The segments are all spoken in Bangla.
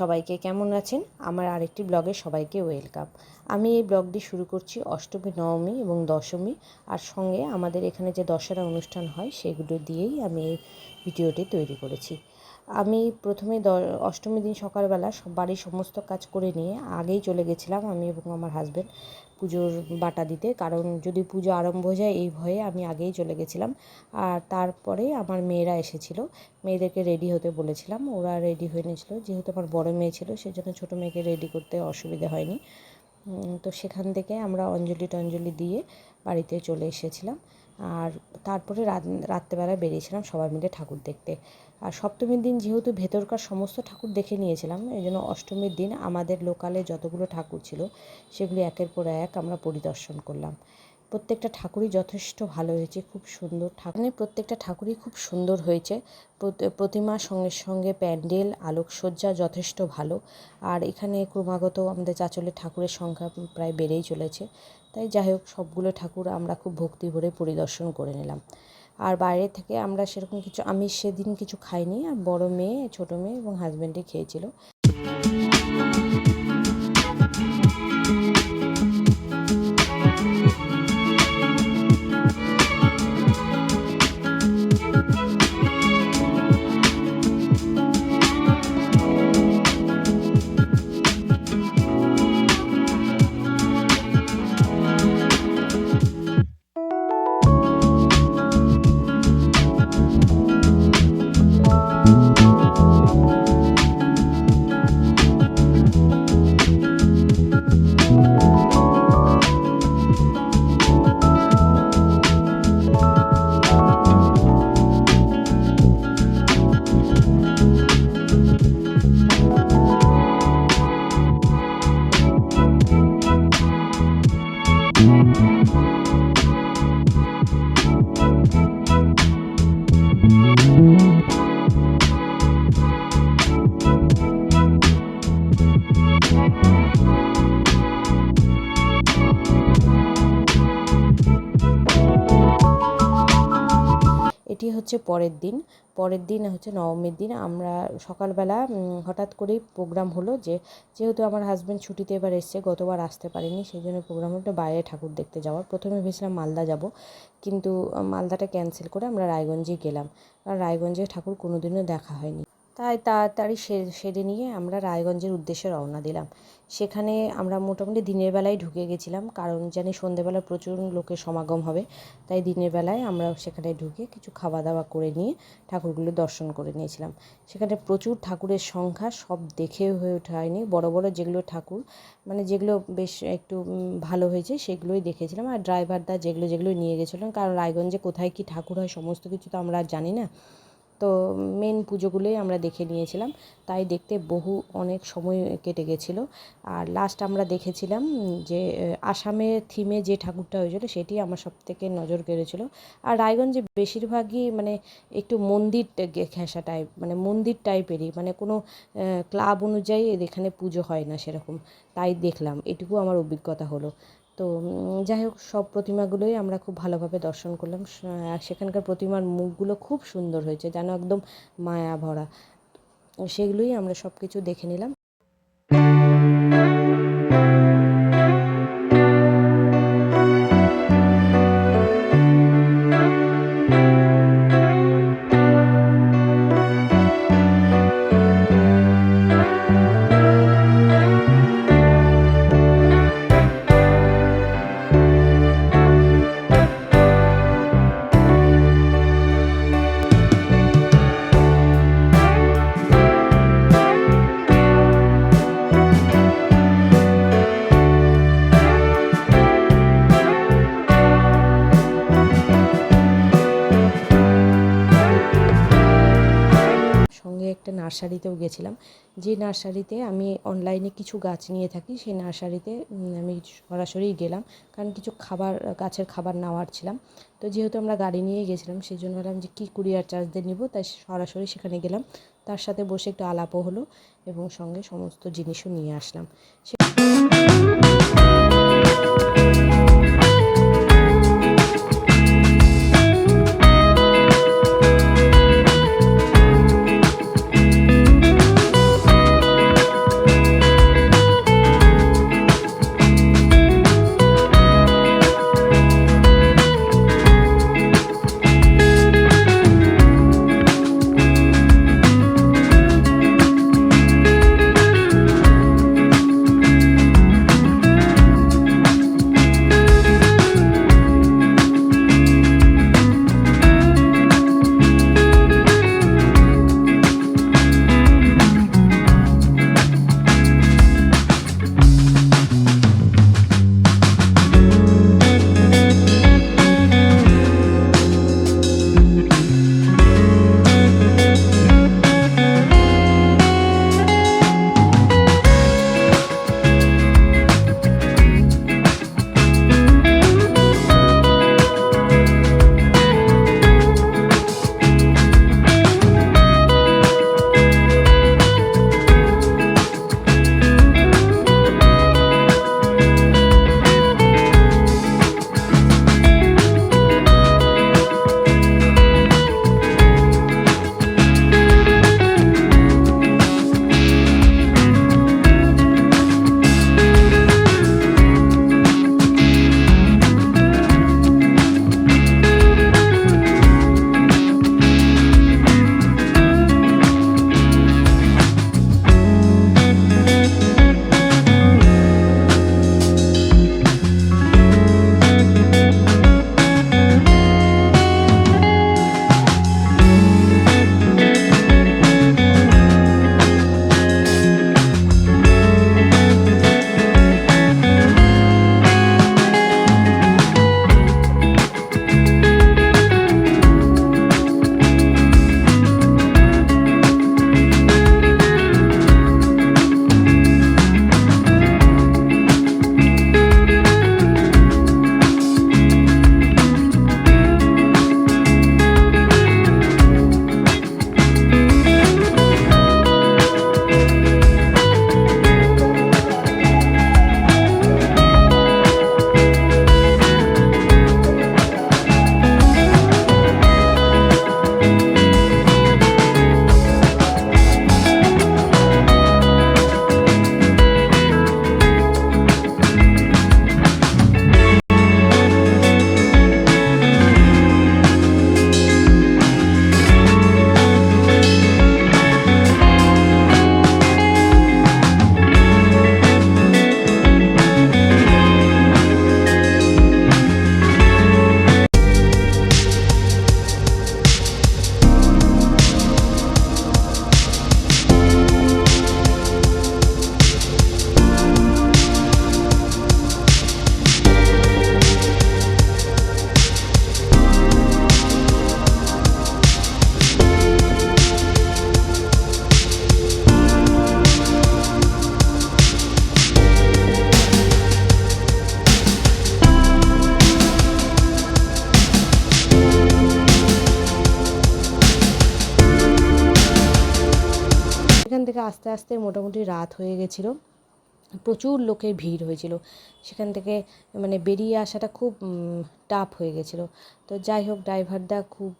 সবাইকে কেমন আছেন? আমার আরেকটি ব্লগে সবাইকে ওয়েলকাম। আমি এই ব্লগটি শুরু করছি অষ্টমী, নবমী এবং দশমী। আর সঙ্গে আমাদের এখানে যে দশেরা অনুষ্ঠান হয়, সেগুলো দিয়েই আমি এই ভিডিওটি তৈরি করেছি। আমি প্রথমে দ অষ্টমীর দিন সকালবেলা বাড়ির সমস্ত কাজ করে নিয়ে আগেই চলে গেছিলাম আমি এবং আমার হাজব্যান্ড পুজোর বাটা দিতে। কারণ যদি পুজো আরম্ভ হয়ে যায় এই ভয়ে আমি আগেই চলে গেছিলাম। আর তারপরে আমার মেয়েরা এসেছিল। মেয়েদেরকে রেডি হতে বলেছিলাম। ওরা রেডি হয়ে নিয়েছিল। যেহেতু আমার বড় মেয়ে ছিল, সেজন্য ছোটো মেয়েকে রেডি করতে অসুবিধা হয়নি। তো সেখান থেকে আমরা অঞ্জলি টঞ্জলি দিয়ে বাড়িতে চলে এসেছিলাম। আর তারপরে রাত রাত্রেবেলা বেরিয়েছিলাম সবাই মিলে ঠাকুর দেখতে। আর সপ্তমীর দিন যেহেতু ভেতরকার সমস্ত ঠাকুর দেখে নিয়েছিলাম, এই জন্য অষ্টমীর দিন আমাদের লোকালে যতগুলো ঠাকুর ছিল, সেগুলি একের পর এক আমরা পরিদর্শন করলাম। প্রত্যেকটা ঠাকুরই যথেষ্ট ভালো হয়েছে, খুব সুন্দর ঠাকুর। প্রত্যেকটা ঠাকুরই খুব সুন্দর হয়েছে। প্রতিমার সঙ্গে সঙ্গে প্যান্ডেল, আলোকসজ্জা যথেষ্ট ভালো। আর এখানে ক্রমাগত আমাদের চাচলের ঠাকুরের সংখ্যা প্রায় বেড়েই চলেছে। তাই যাই হোক, সবগুলো ঠাকুর আমরা খুব ভক্তি ভরে পরিদর্শন করে নিলাম। আর বাইরে থেকে আমরা সেরকম কিছু, আমি সেদিন কিছু খাইনি, আর বড় মেয়ে, ছোটো মেয়ে এবং হাজব্যান্ডে খেয়েছিল। হচ্ছে পরের দিন। পরের দিন হচ্ছে নবমীর দিন। আমরা সকালবেলা হঠাৎ করেই প্রোগ্রাম হলো যে, যেহেতু আমার হাজব্যান্ড ছুটিতে এবার এসছে, গতবার আসতে পারিনি, সেই জন্য প্রোগ্রাম হলো বাইরে ঠাকুর দেখতে যাওয়ার। প্রথমে ভেবেছিলাম মালদা যাব, কিন্তু মালদাটা ক্যান্সেল করে আমরা রায়গঞ্জে গেলাম। কারণ রায়গঞ্জে ঠাকুর কোনোদিনও দেখা হয়নি। তাই তাড়াতাড়ি সেরে নিয়ে আমরা রায়গঞ্জের উদ্দেশ্যে রওনা দিলাম। সেখানে আমরা মোটামুটি দিনের বেলায় ঢুকে গেছিলাম, কারণ জানি সন্ধেবেলা প্রচুর লোকের সমাগম হবে, তাই দিনের বেলায় আমরা সেখানে ঢুকে কিছু খাওয়া দাওয়া করে নিয়ে ঠাকুরগুলো দর্শন করে নিয়েছিলাম। সেখানে প্রচুর ঠাকুরের সংখ্যা, সব দেখে হয়ে ওঠা হয়নি। বড়ো বড়ো যেগুলো ঠাকুর মানে যেগুলো বেশ একটু ভালো হয়েছে সেগুলোই দেখেছিলাম। আর ড্রাইভারদা যেগুলো যেগুলো নিয়ে গেছিলাম কারণ রায়গঞ্জে কোথায় কী ঠাকুর হয়, সমস্ত কিছু তো আমরা জানি না। তো মেন পুজোগুলোই আমরা দেখে নিয়েছিলাম। তাই দেখতে বহু, অনেক সময় কেটে গেছিল। আর লাস্ট আমরা দেখেছিলাম যে আসামের থিমে যে ঠাকুরটা হয়েছিলো, সেটি আমার সব থেকে নজর কেড়েছিল। আর রায়গঞ্জে বেশিরভাগই মানে একটু মন্দির ঘেঁষা টাইপ মানে মন্দির টাইপেরই মানে কোনো ক্লাব অনুযায়ী এখানে পুজো হয় না সেরকম। তাই দেখলাম। এটুকু আমার অভিজ্ঞতা হলো। তো যাই হোক, সব প্রতিমাগুলোই আমরা খুব ভালোভাবে দর্শন করলাম। সেখানকার প্রতিমার মুখগুলো খুব সুন্দর হয়েছে, যেন একদম মায়া ভরা সেগুলোই আমরা সব কিছু দেখে নিলাম। নার্সারিতেও গেছিলাম। যে নার্সারিতে আমি অনলাইনে কিছু গাছ নিয়ে থাকি, সেই নার্সারিতে আমি সরাসরি গেলাম। কারণ কিছু খাবার, গাছের খাবার নেওয়ার ছিলাম। তো যেহেতু আমরা গাড়ি নিয়ে গেছিলাম, সেই জন্য ভাবলাম যে কী কুরিয়ার চার্জ দিয়ে নিব, তাই সরাসরি সেখানে গেলাম। তার সাথে বসে একটু আলাপও হলো এবং সঙ্গে সমস্ত জিনিসও নিয়ে আসলাম। সে আস্তে আস্তে মোটামুটি রাত হয়ে গেছিল। প্রচুর লোকের ভিড় হয়েছিল। সেখান থেকে মানে বেরিয়ে আসাটা খুব টাফ হয়ে গেছিল। তো যাই হোক, ড্রাইভারদা খুব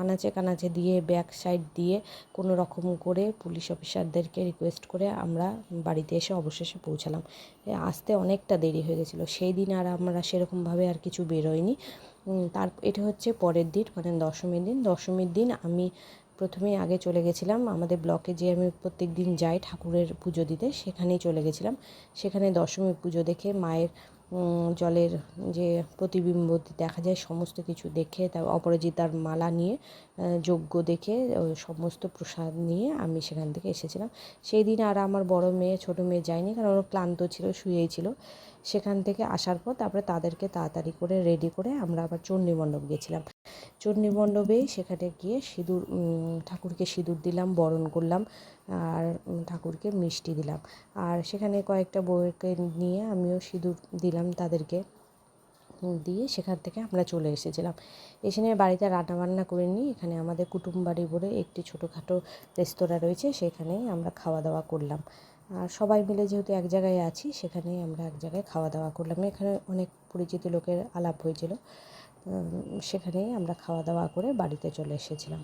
আনাচে কানাচে দিয়ে ব্যাক সাইড দিয়ে কোনো রকম করে পুলিশ অফিসারদেরকে রিকোয়েস্ট করে আমরা বাড়িতে এসে অবশেষে পৌঁছালাম। আসতে অনেকটা দেরি হয়ে গেছিল। সেই দিন আর আমরা সেরকমভাবে আর কিছু বেরোয়নি। তার, এটা হচ্ছে পরের দিন মানে দশমীর দিন। দশমীর দিন আমি প্রথমেই আগে চলে গেছিলাম আমাদের ব্লকে যে আমি প্রত্যেক দিন যাই ঠাকুরের পুজো দিতে, সেখানেই চলে গেছিলাম। সেখানে দশমী পুজো দেখে মায়ের জলের যে প্রতিবিম্ব দেখা যায়, সমস্ত কিছু দেখে, তার অপরাজিতার মালা নিয়ে যজ্ঞ দেখে সমস্ত প্রসাদ নিয়ে আমি সেখান থেকে এসেছিলাম। সেই দিন আর আমার বড় মেয়ে, ছোট মেয়ে যায়নি, কারণ ওরা ক্লান্ত ছিল, শুয়েই ছিল। সেখান থেকে আসার পর তারপরে তাদেরকে তাড়াতাড়ি করে রেডি করে আমরা আবার চণ্ডীমণ্ডপ গেছিলাম। চণ্ডীমণ্ডপে সেখানে গিয়ে সিঁদুর ঠাকুরকে সিঁদুর দিলাম, বরণ করলাম, আর ঠাকুরকে মিষ্টি দিলাম। আর সেখানে কয়েকটা বউকে নিয়ে আমিও সিঁদুর দিলাম। তাদেরকে দিয়ে সেখান থেকে আমরা চলে এসেছিলাম। এসে নিয়ে বাড়িতে রান্নাবান্না করে নিই এখানে আমাদের কুটুম বাড়ি বলে একটি ছোটোখাটো রেস্তোরাঁ রয়েছে, সেখানেই আমরা খাওয়া দাওয়া করলাম। আর সবাই মিলে যেহেতু এক জায়গায় আছি, সেখানেই আমরা এক জায়গায় খাওয়া দাওয়া করলাম। এখানে অনেক পরিচিত লোকের আলাপ হয়েছিল সেখানেই আমরা খাওয়া দাওয়া করে বাড়িতে চলে এসেছিলাম।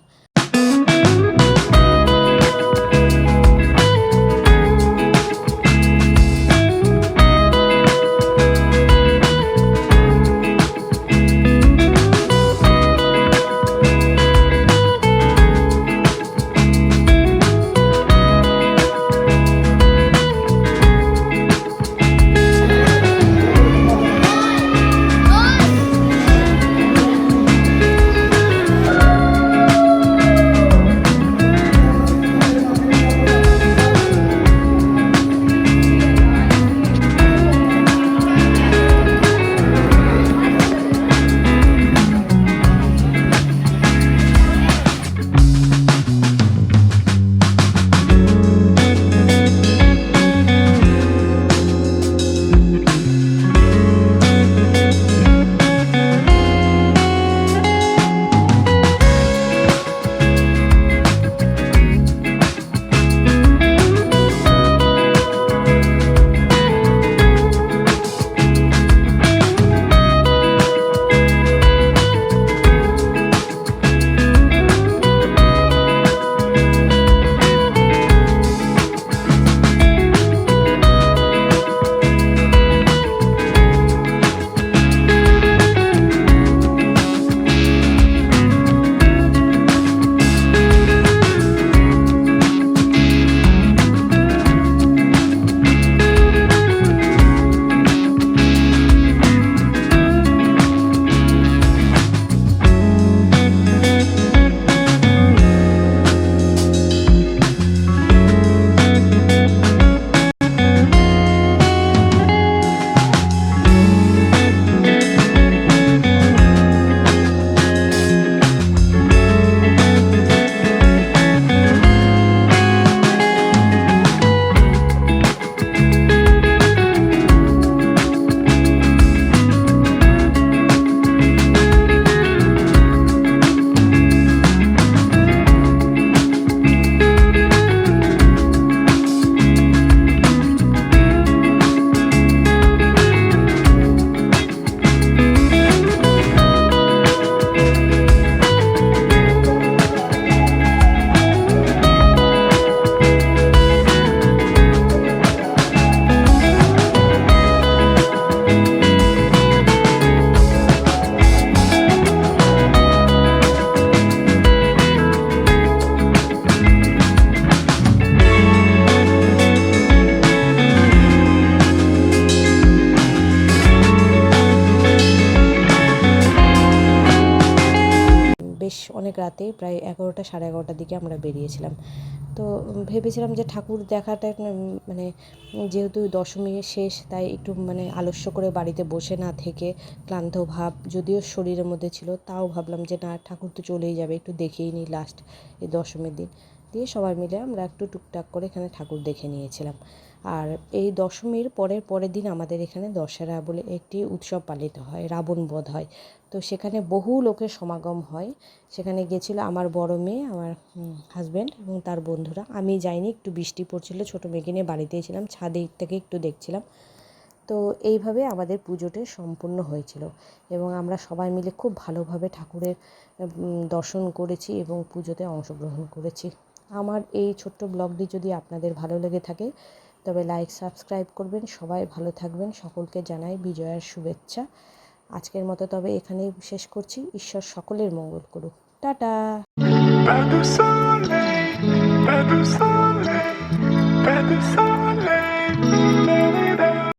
রাতে প্রায় এগারোটা সাড়ে এগারোটার দিকে আমরা বেরিয়েছিলাম। তো ভেবেছিলাম যে ঠাকুর দেখাটা মানে যেহেতু দশমী শেষ, তাই একটু মানে আলস্য করে বাড়িতে বসে না থেকে ক্লান্ত ভাব, যদিও শরীরের মধ্যে ছিল, তাও ভাবলাম যে না, ঠাকুর তো চলেই যাবে, একটু দেখেই নিই লাস্ট এই দশমীর দিন। দিয়ে সবাই মিলে আমরা একটু টুকটাক করে এখানে ঠাকুর দেখে নিয়েছিলাম। আর এই দশমীর পরের পরের দিন আমাদের এখানে দশেরা বলে একটি উৎসব পালিত হয়, রাবণ বধ হয়। তো সেখানে বহু লোকের সমাগম হয়। সেখানে গেছিল আমার বড় মেয়ে, আমার হাজব্যান্ড এবং তার বন্ধুরা। আমি যাইনি, একটু বৃষ্টি পড়ছিল, ছোটো মেয়েকে নিয়ে বাড়িতেই ছিলাম, ছাদে থেকে একটু দেখছিলাম। তো এইভাবে আমাদের পুজোটা সম্পূর্ণ হয়েছিল এবং আমরা সবাই মিলে খুব ভালোভাবে ঠাকুরের দর্শন করেছি এবং পুজোতে অংশগ্রহণ করেছি। আমার এই ছোট্ট ব্লগটি যদি আপনাদের ভালো লেগে থাকে, তবে লাইক সাবস্ক্রাইব করবেন। সবাই ভালো থাকবেন। সকলকে জানাই বিজয়ার শুভেচ্ছা। আজকের মতো তবে এখানেই শেষ করছি ঈশ্বর সকলের মঙ্গল করুক টাটা.